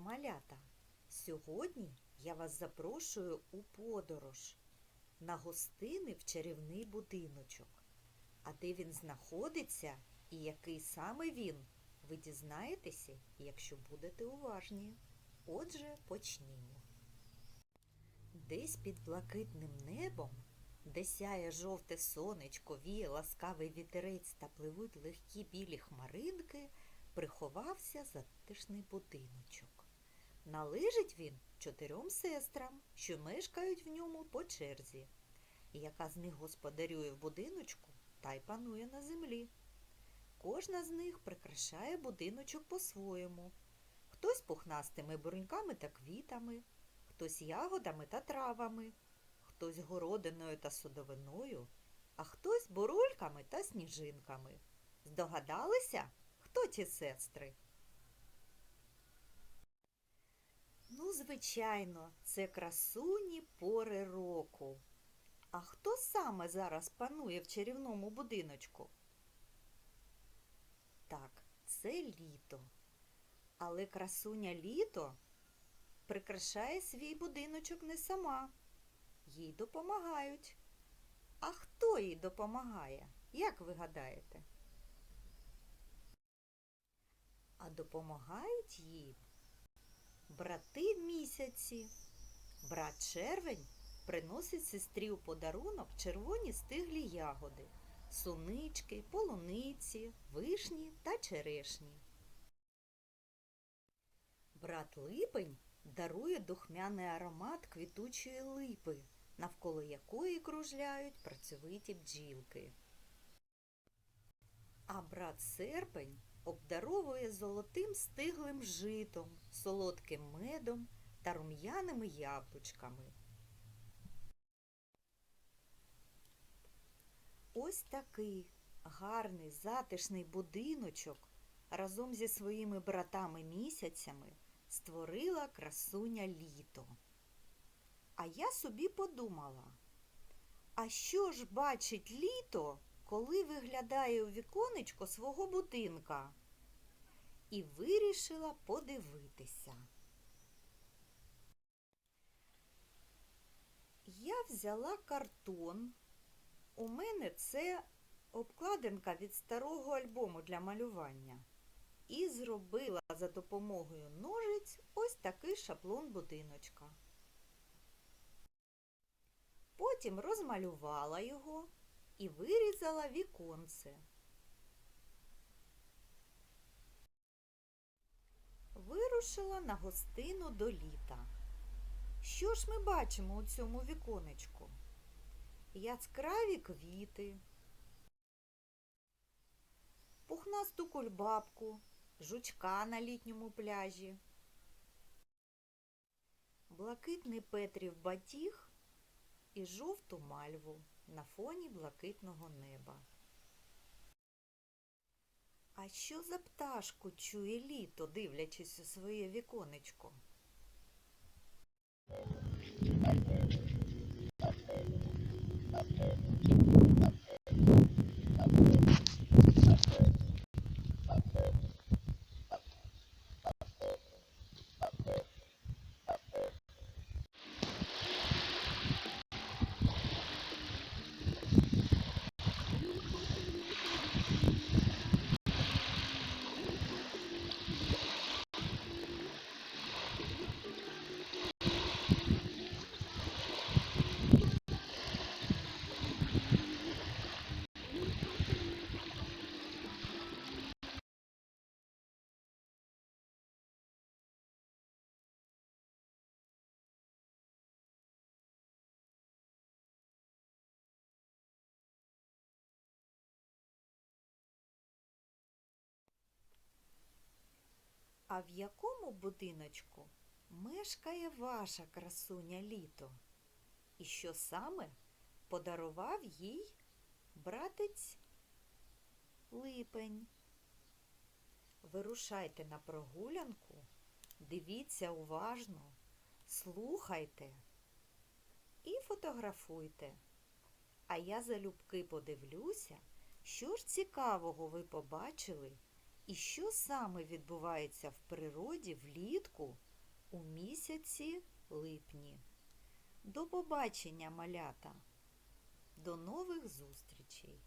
малята! Сьогодні я вас запрошую у подорож на гостини в чарівний будиночок. А де він знаходиться і який саме він, ви дізнаєтеся, якщо будете уважні. Отже, почнімо. Десь під блакитним небом, де сяє жовте сонечко, віє ласкавий вітерець та пливуть легкі білі хмаринки, приховався затишний будиночок. Належить він чотирьом сестрам, що мешкають в ньому по черзі. Яка з них господарює в будиночку, та й панує на землі. Кожна з них прикрашає будиночок по-своєму. Хтось пухнастими бруньками та квітами, хтось ягодами та травами, хтось городиною та садовиною, а хтось бурульками та сніжинками. Здогадалися, хто ті сестри? Ну, звичайно, це красуні пори року. А хто саме зараз панує в чарівному будиночку? Так, це літо. Але красуня літо прикрашає свій будиночок не сама. Їй допомагають. А хто їй допомагає? Як ви гадаєте? А допомагають їй брати місяці. Брат червень приносить сестрі у подарунок червоні стиглі ягоди, сунички, полуниці, вишні та черешні. Брат липень дарує духмяний аромат квітучої липи, навколо якої кружляють працьовиті бджілки. А брат серпень обдаровує золотим стиглим житом, солодким медом та рум'яними яблучками. Ось такий гарний затишний будиночок разом зі своїми братами місяцями створила красуня літо. А я собі подумала, а що ж бачить літо, коли виглядає у віконечко свого будинка? І вирішила подивитися. Я взяла картон. У мене це обкладинка від старого альбому для малювання. І зробила за допомогою ножиць ось такий шаблон будиночка. Потім розмалювала його і вирізала віконце. Вирушила на гостину до літа. Що ж ми бачимо у цьому віконечку? Яскраві квіти, пухнасту кульбабку, жучка на літньому пляжі, блакитний Петрів батіг і жовту мальву на фоні блакитного неба. А що за пташку чує літо, дивлячись у своє віконечко? А в якому будиночку мешкає ваша красуня літо? І що саме подарував їй братець липень? Вирушайте на прогулянку, дивіться уважно, слухайте і фотографуйте. А я залюбки подивлюся, що ж цікавого ви побачили і що саме відбувається в природі влітку у місяці липні. До побачення, малята! До нових зустрічей!